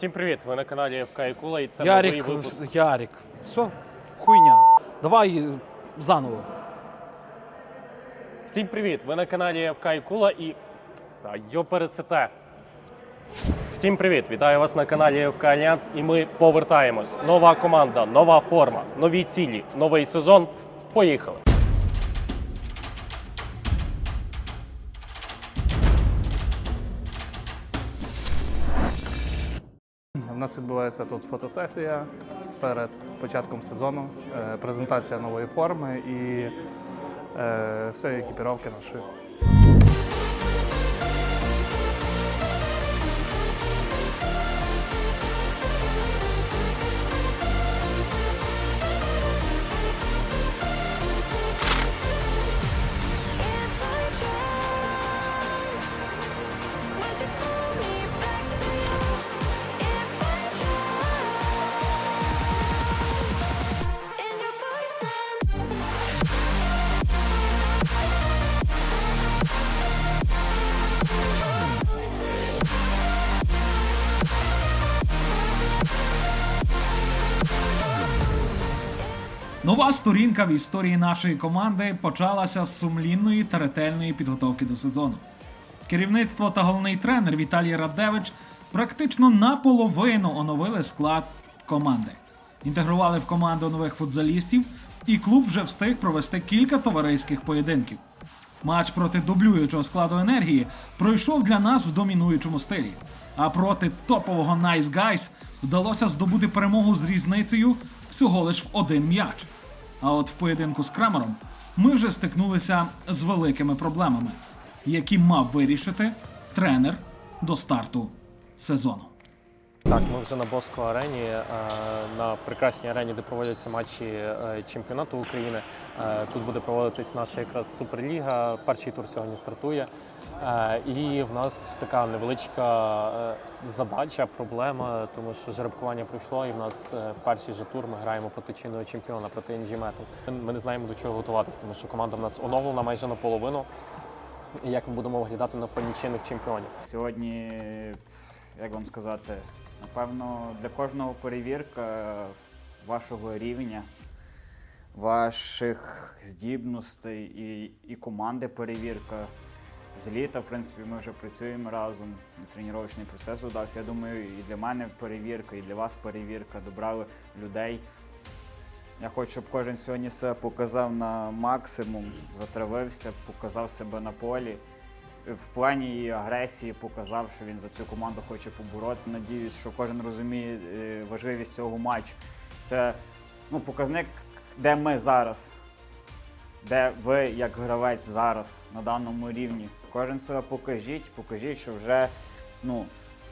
Всім привіт! Ви на каналі ФК і Кула і це Ярик, новий випуск. Ярик, все хуйня. Давай заново. Всім привіт! Ви на каналі ФК і Кула і. Та йо пересете. Всім привіт! Вітаю вас на каналі ФК Альянс і ми повертаємось. Нова команда, нова форма, нові цілі, новий сезон. Поїхали! У нас відбувається тут фотосесія перед початком сезону, е, презентація нової форми і е, все екіпіровки нашої. Нова сторінка в історії нашої команди почалася з сумлінної та ретельної підготовки до сезону. Керівництво та головний тренер Віталій Радевич практично наполовину оновили склад команди, інтегрували в команду нових футзалістів, і клуб вже встиг провести кілька товариських поєдинків. Матч проти дублюючого складу енергії пройшов для нас в домінуючому стилі. А проти топового Nice Guys вдалося здобути перемогу з різницею всього лиш в один м'яч. А от в поєдинку з Крамером ми вже стикнулися з великими проблемами, які мав вирішити тренер до старту сезону. Так, ми вже на Боско арені, е, на прекрасній арені, де проводяться матчі е, чемпіонату України. Е, Тут буде проводитись наша якраз суперліга. Перший тур сьогодні стартує. Е, І в нас така невеличка е, задача, проблема, тому що жеребкування пройшло, і в нас е, перший же тур ми граємо проти чинного чемпіона, проти NG Metal. Ми не знаємо до чого готуватися, тому що команда в нас оновлена майже наполовину. І як ми будемо виглядати на фоні чинних чемпіонів. Сьогодні, як вам сказати, напевно, для кожного перевірка вашого рівня, ваших здібностей і, і команди перевірка. З літа, в принципі, ми вже працюємо разом. Тренувальний процес удався. Я думаю, і для мене перевірка, і для вас перевірка. Добрали людей. Я хочу, щоб кожен сьогодні себе показав на максимум, затравився, показав себе на полі. В плані її агресії показав, що він за цю команду хоче поборотися. Надіюсь, що кожен розуміє е, важливість цього матчу. Це ну, показник, де ми зараз, де ви як гравець зараз на даному рівні. Кожен себе покажіть, покажіть, що вже ну,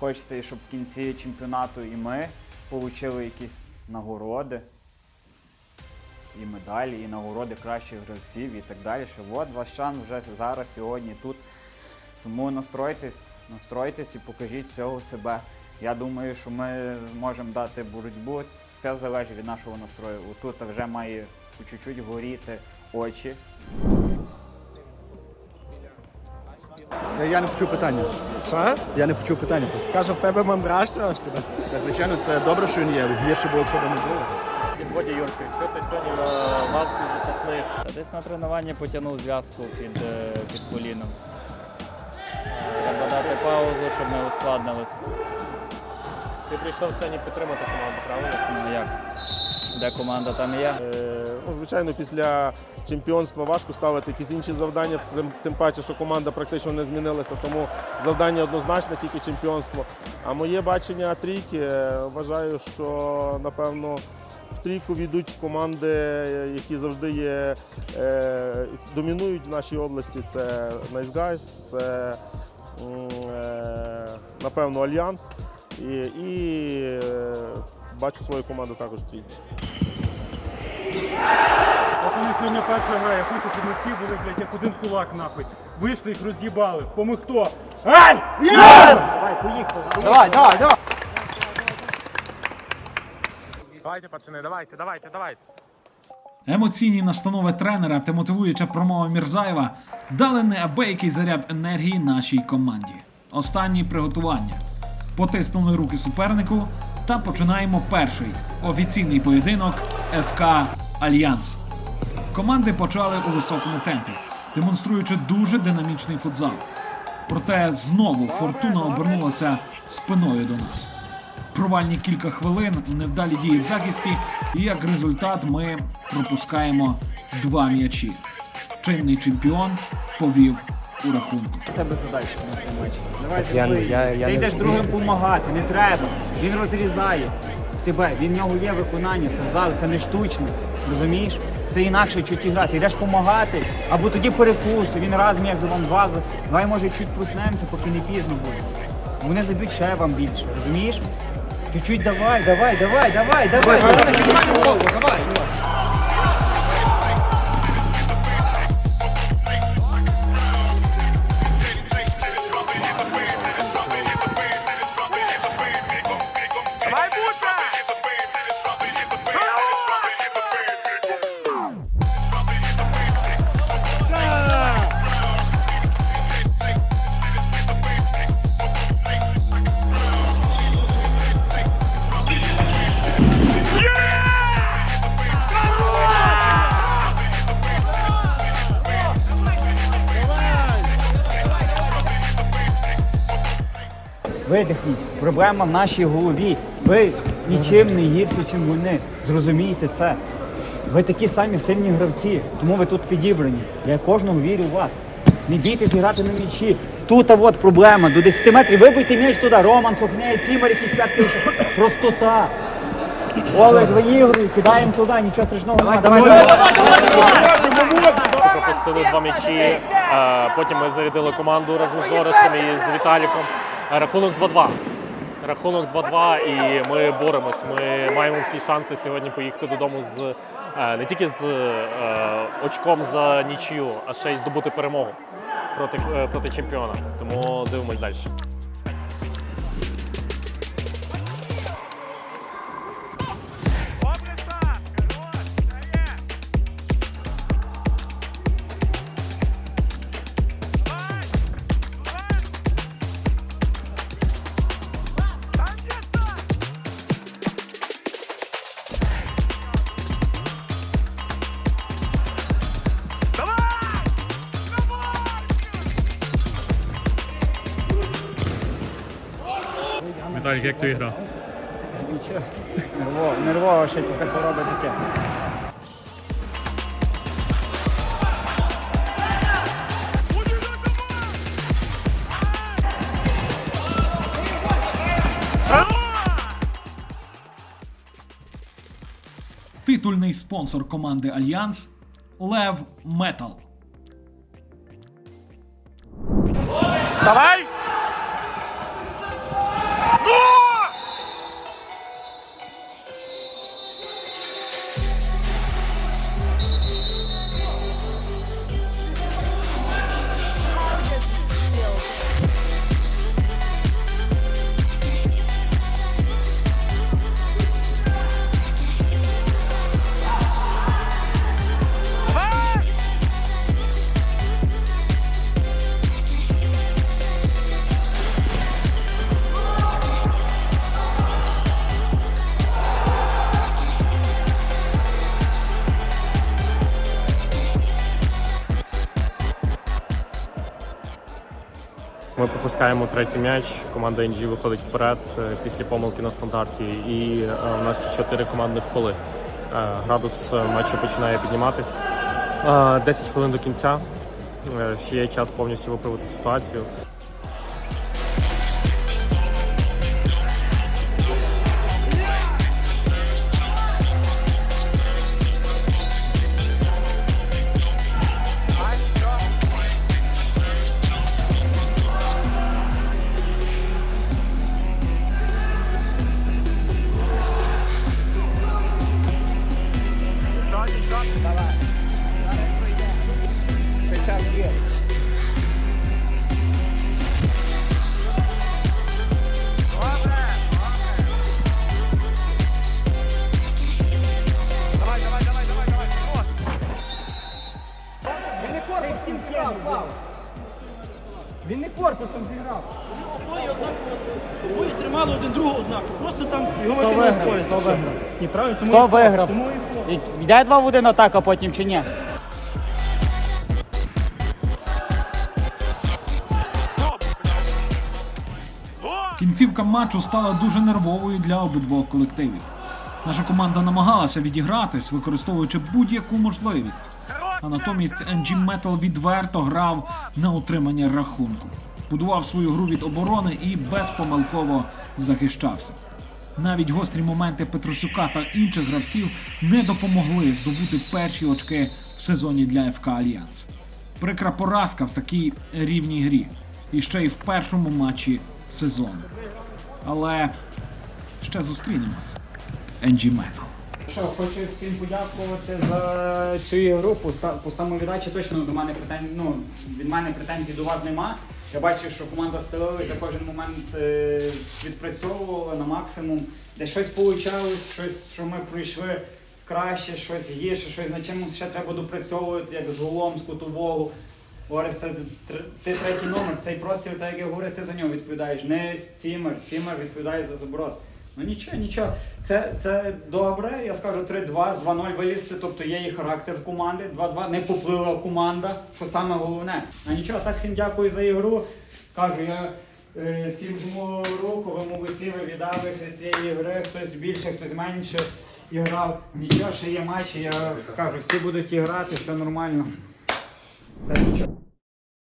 хочеться, щоб в кінці чемпіонату і ми отримали якісь нагороди і медалі, і нагороди кращих гравців і так далі. Що от ваш шанс вже зараз, сьогодні тут. Тому настройтесь, настройтесь і покажіть всього себе. Я думаю, що ми зможемо дати боротьбу. Все залежить від нашого настрою. Тут вже має чуть-чуть горіти очі. Я, я не почув питання. Що? Я не почув питання. Каже, в тебе мандраж трошки. да? Це, звичайно, це добре, що він є. Гірше було, якщо б не було. Підводі Юрки, що ти сьогодні на лавці запасних? Десь на тренуванні потягнув зв'язку під, е, під коліном. Треба дати паузу, щоб не ускладнилось. Ти прийшов сьогодні підтримати команду, правильно? Ну як? Де команда, там і я. Е, ну, звичайно, після чемпіонства важко ставити якісь інші завдання, тим, тим паче, що команда практично не змінилася, тому завдання однозначно тільки чемпіонство. А моє бачення трійки е, вважаю, що напевно в трійку війдуть команди, які завжди є, е, домінують в нашій області. Це Nice Guys, це е, напевно Альянс. І, і е, бачу свою команду також в трійці. Пацани, сьогодні перша гра, я хочу, щоб ми всі були, блядь, як один кулак нахуй. Вийшли їх роз'їбали. Помихто. Ай! Єс! Давай, поїхали. Давай, давай, давай. Давайте, пацани, давайте, давайте, давайте. Емоційні настанови тренера та мотивуюча промова Мірзаєва дали неабиякий заряд енергії нашій команді. Останні приготування. потиснули руки супернику та починаємо перший офіційний поєдинок ФК Альянс. Команди почали у високому темпі, демонструючи дуже динамічний футзал. Проте знову фортуна обернулася спиною до нас. Провальні кілька хвилин, невдалі дії в захисті, і як результат ми пропускаємо два м'ячі. Чинний чемпіон повів у рахунку. У тебе задача на цей матч. Давай Я- я- я Ти йдеш другим допомагати, не треба. Він розрізає тебе, він в нього є виконання, це зал, це не штучне. Розумієш? Це інакше чуть грати. Йдеш допомагати, або тоді перекуси, він раз м'як вам два. Давай може чуть проснемося, поки не пізно буде. Вони заб'ють ще вам більше, розумієш? Чуть-чуть давай, давай, давай, давай, давай. давай. Видихніть. Проблема в нашій голові. Ви нічим не гірші, ніж вони. Зрозумійте це. Ви такі самі сильні гравці, тому ви тут підібрані. Я кожного вірю в вас. Не бійтесь грати на м'ячі. Тут а от проблема. До 10 метрів вибийте м'яч туди. Роман Сухнеє, Цімер, якісь п'ятки. Простота. Олег виігрує, кидаємо туди, нічого страшного немає. Давай, давай, давай. пропустили два м'ячі. Потім ми зарядили команду разом з Орестом і з Віталіком. Рахунок 2-2. Рахунок 2-2 і ми боремось. Ми маємо всі шанси сьогодні поїхати додому з е, не тільки з е, очком за нічию, а ще й здобути перемогу проти, е, проти чемпіона. Тому дивимось далі. Віталік, як тобі гра? Нічого. Нервово, нервово ще після хвороби таке. Титульний спонсор команди Альянс Лев Метал. Давай! Ми пропускаємо третій м'яч. Команда NG виходить вперед е, після помилки на стандарті. І е, у нас чотири командних поли. Е, Градус е, матчу починає підніматись. Е, 10 хвилин до кінця. Е, Ще є час повністю виправити ситуацію. корпусом грав, Він не корпусом зіграв. Обоє тримали один другого однаково. Просто там його Хто виграв? поїзда. Хто Все. виграв? І Йде 2 в 1 атака потім чи ні? Кінцівка матчу стала дуже нервовою для обидвох колективів. Наша команда намагалася відігратись, використовуючи будь-яку можливість. А натомість NG Metal відверто грав на утримання рахунку, будував свою гру від оборони і безпомилково захищався. Навіть гострі моменти Петросюка та інших гравців не допомогли здобути перші очки в сезоні для ФК Альянс. Прикра поразка в такій рівній грі. І ще й в першому матчі сезону. Але ще зустрінемось. NG Metal. Що, хочу всім подякувати за цю ігру. По, по самовіддачі точно до мене претензій, ну, від мене претензій до вас нема. Я бачу, що команда стелилася, кожен момент е, відпрацьовувала на максимум. Де щось вийшло, щось, що ми пройшли краще, щось гірше, щось над чим ще треба допрацьовувати, як з голом, з кутового. Орес, ти третій номер, цей простір, так як я говорю, ти за нього відповідаєш. Не Цімер, Цімер відповідає за заброс. Ну нічого, нічого. Це, це добре. Я скажу 3-2 з 2-0 вилізти, тобто є і характер команди. 2-2 не поплила команда, що саме головне. А нічого, так всім дякую за ігру. Кажу, я е, всім жму руку, ви молодці, ви віддалися цієї гри, хтось більше, хтось менше і грав. Нічого, ще є матчі, я кажу, всі будуть і грати, все нормально. Це нічого.